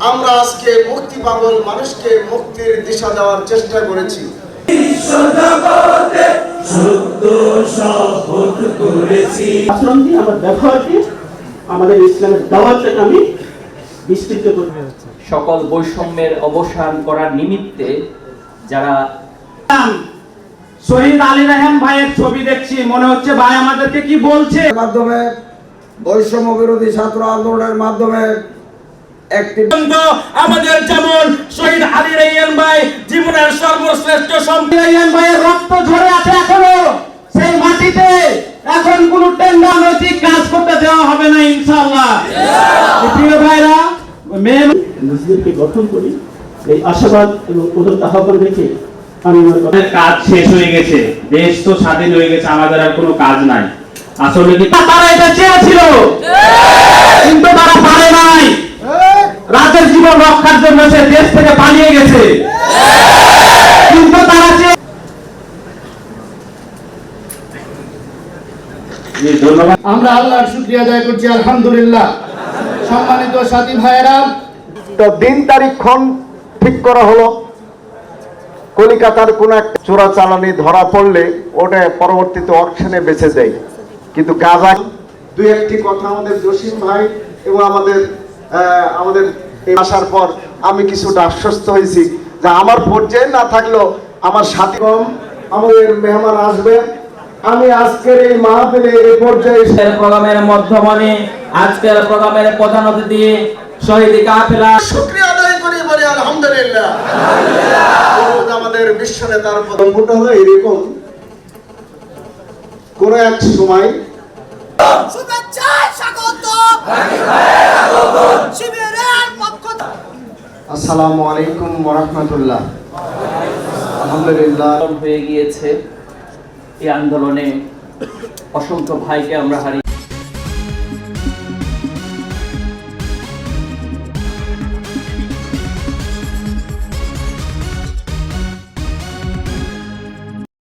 আমরা আজকে মুক্তি পাগল মানুষকে মুক্তির দিশা দেওয়ার চেষ্টা করেছি। আমার আমাদের ইসলামের দাওয়াতটাকে আমি বিস্তৃত করবে সকল বৈষম্যের অবসান করার নিমিত্তে যারা শহীদ আলী রাহান ভাইয়ের ছবি দেখছি মনে হচ্ছে ভাই আমাদেরকে কি বলছে? মাধ্যমে বৈষম্য বিরোধী ছাত্র আন্দোলনের মাধ্যমে আমাদের যেমন শহীদ আলী রাইয়ান ভাই জীবনের সর্বশ্রেষ্ঠ সম্পদ। রাইয়ান ভাইয়ের রক্ত ঝরে আছে এখনও। সেই মাটিতে এখন কোন টেন্ডার নৈতিক কাজ করতে দেওয়া হবে না ইনশাআল্লাহ। প্রিয় ভাইরা নিজেদেরকে গঠন করি এই আশাবাদ এবং উদত আহ্বান রেখে আমি আমার কাজ শেষ হয়ে গেছে। দেশ তো স্বাধীন হয়ে গেছে আমাদের আর কোনো কাজ নাই। আসলে কি তারা এটা চেয়েছিল। কিন্তু তারা পারে নাই রাতের জীবন সে দেশ থেকে পালিয়ে গেছে। কিন্তু তারা আমরা আল্লাহর শুক্রিয়া আদায় করছি আলহামদুলিল্লাহ। সম্মানিত সাথী ভাইয়েরা। তো দিন তারিখক্ষণ ঠিক করা হলো? কলিকাতার কোন একটা চোরাচালানি ধরা পড়লে ওটা পরবর্তীতে অকশনে বেঁচে দেয়। কিন্তু গাজা দুই একটি কথা আমাদের জসিম ভাই এবং আমাদের আহ, আমাদের আসার পর আমি কিছুটা আশ্বস্ত হয়েছি যে আমার পর্যায়ে না থাকলেও আমার সাথী কম আমাদের মেহমান আসবে। আমি আজকের এই মাহফিলে এই পর্যায়ে প্রোগ্রামের মধ্যমণি আজকের প্রোগ্রামের প্রধান অতিথি শহীদ কাফেলা। শুক্রিয়া আদায় করি বলে আলহামদুলিল্লাহ। আমাদের বিশ্ব নেতার পদম্বটা হলো এরকম কোন এক সময় শুভেচ্ছায় স্বাগত। শিবিরের পক্ষ থেকে আসসালামু আলাইকুম ওরহমতুল্লাহ আলহামদুলিল্লাহ। হয়ে গিয়েছে এই আন্দোলনে অসংখ্য ভাইকে আমরা হারিয়ে